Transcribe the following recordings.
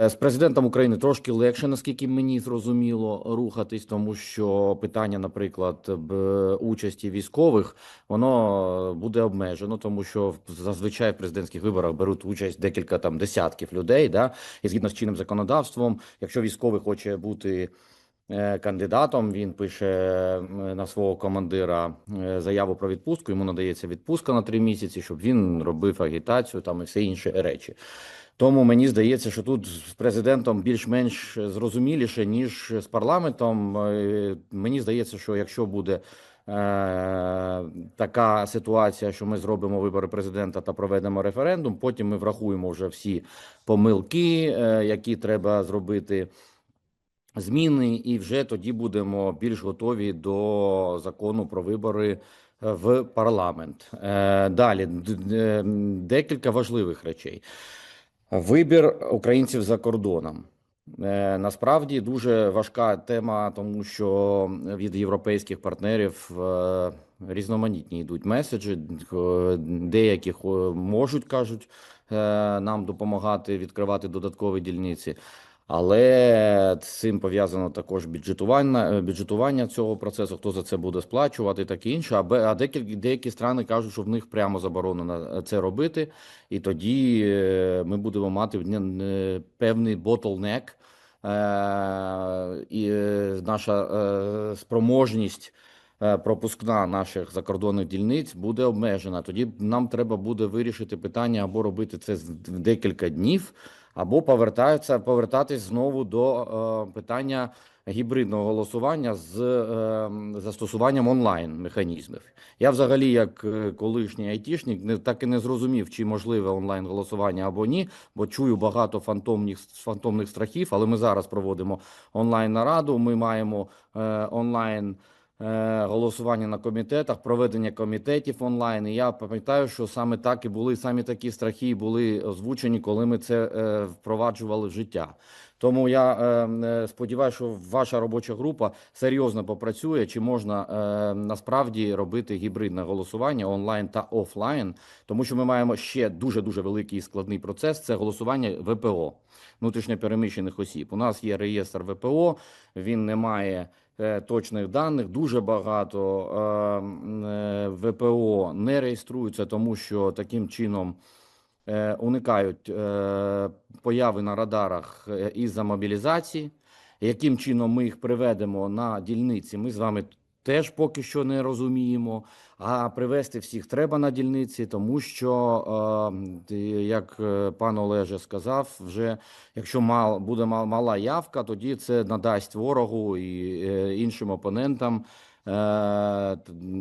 Е, З президентом України трошки легше, наскільки мені зрозуміло, рухатись, тому що питання, наприклад, участі військових, воно буде обмежено, тому що зазвичай в президентських виборах беруть участь декілька там десятків людей. Да? І згідно з чинним законодавством, якщо військовий хоче бути кандидатом, він пише е, на свого командира е, заяву про відпустку. Йому надається відпустка на три місяці, щоб він робив агітацію там і все інші речі. Тому мені здається, що тут з президентом більш-менш зрозуміліше, ніж з парламентом. Е, Мені здається, що якщо буде е, така ситуація, що ми зробимо вибори президента та проведемо референдум, потім ми врахуємо вже всі помилки, е, які треба зробити. Зміни, і вже тоді будемо більш готові до закону про вибори е, в парламент. Е, Далі м, декілька важливих речей. Вибір українців за кордоном. Е, Насправді дуже важка тема, тому що від європейських партнерів е, різноманітні йдуть меседжі. Е, Деякі можуть кажуть е, нам допомагати відкривати додаткові дільниці. Але цим пов'язано також бюджетування, е, бюджетування цього процесу, хто за це буде сплачувати, таке інше. А, деякі, деякі страни кажуть, що в них прямо заборонено це робити, і тоді е, ми будемо мати е, певний ботлнек, е, і е, наша е, спроможність е, пропускна наших закордонних дільниць буде обмежена. Тоді нам треба буде вирішити питання або робити це в декілька днів, або повертаються повертатись знову до е, питання гібридного голосування з е, застосуванням онлайн механізмів. Я взагалі, як е, колишній айтішник, не так і не зрозумів, чи можливе онлайн голосування або ні, бо чую багато фантомних фантомних страхів. Але ми зараз проводимо онлайн нараду. Ми маємо е, онлайн. Е, Голосування на комітетах, проведення комітетів онлайн. І я пам'ятаю, що саме так і були самі такі страхи були озвучені, коли ми це е, впроваджували в життя. Тому я е, е, сподіваюся, що ваша робоча група серйозно попрацює, чи можна е, насправді робити гібридне голосування онлайн та офлайн, тому що ми маємо ще дуже дуже великий і складний процес. Це голосування ВПО внутрішньопереміщених осіб. У нас є реєстр ВПО, він не має е, точних даних. Дуже багато е, ВПО не реєструються, тому що таким чином уникають е, появи на радарах е, із-за мобілізації. Яким чином ми їх приведемо на дільниці, ми з вами теж поки що не розуміємо. А привести всіх треба на дільниці, тому що, е, як е, пан Олеже сказав, вже якщо буде мала явка, тоді це надасть ворогу і е, іншим опонентам е,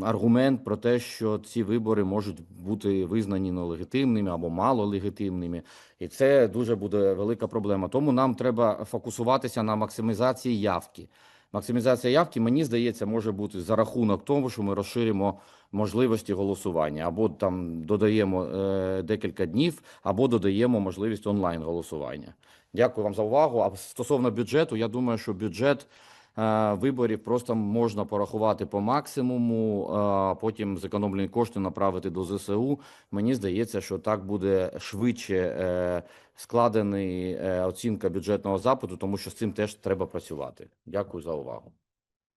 аргумент про те, що ці вибори можуть бути визнані нелегітимними або малолегітимними. І це дуже буде велика проблема. Тому нам треба фокусуватися на максимізації явки. Максимізація явки, мені здається, може бути за рахунок того, що ми розширимо можливості голосування, або там додаємо е, декілька днів, або додаємо можливість онлайн голосування. Дякую вам за увагу. А стосовно бюджету, я думаю, що бюджет е, виборів просто можна порахувати по максимуму, а потім зекономлені кошти направити до ЗСУ. Мені здається, що так буде швидше е, складений е, оцінка бюджетного запиту, тому що з цим теж треба працювати. Дякую за увагу.